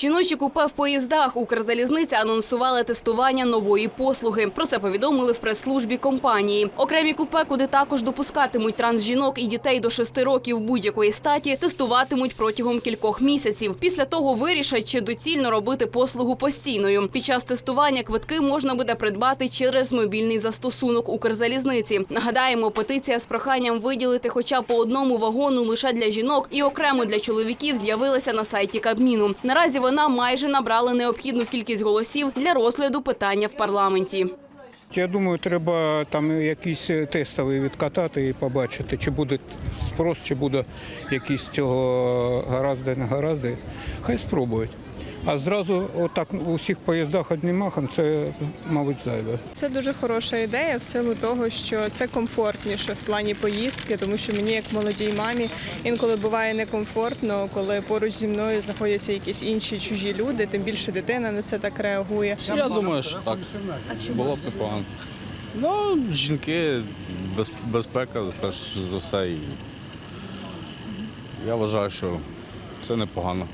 Жіночі купе в поїздах Укрзалізниця анонсували тестування нової послуги. Про це повідомили в прес-службі компанії. Окремі купе, куди також допускатимуть трансжінок і дітей до 6 років будь-якої статі, тестуватимуть протягом кількох місяців. Після того вирішать, чи доцільно робити послугу постійною. Під час тестування квитки можна буде придбати через мобільний застосунок Укрзалізниці. Нагадаємо, петиція з проханням виділити хоча б по одному вагону лише для жінок і окремо для чоловіків з'явилася на сайті Кабміну. Наразі вона майже набрала необхідну кількість голосів для розгляду питання в парламенті. Я думаю, треба там якісь тестові відкатати і побачити, чи буде спрос, чи буде якісь цього гаразди, не гаразди. Хай спробують. А зразу отак у всіх поїздах одним махом це, мабуть, зайве. Це дуже хороша ідея в силу того, що це комфортніше в плані поїздки, тому що мені, як молодій мамі, інколи буває некомфортно, коли поруч зі мною знаходяться якісь інші чужі люди, тим більше дитина на це так реагує. Я думаю, що так. Було б непогано. Ну, жінки, безпека, перш за все. І я вважаю, що це непогано.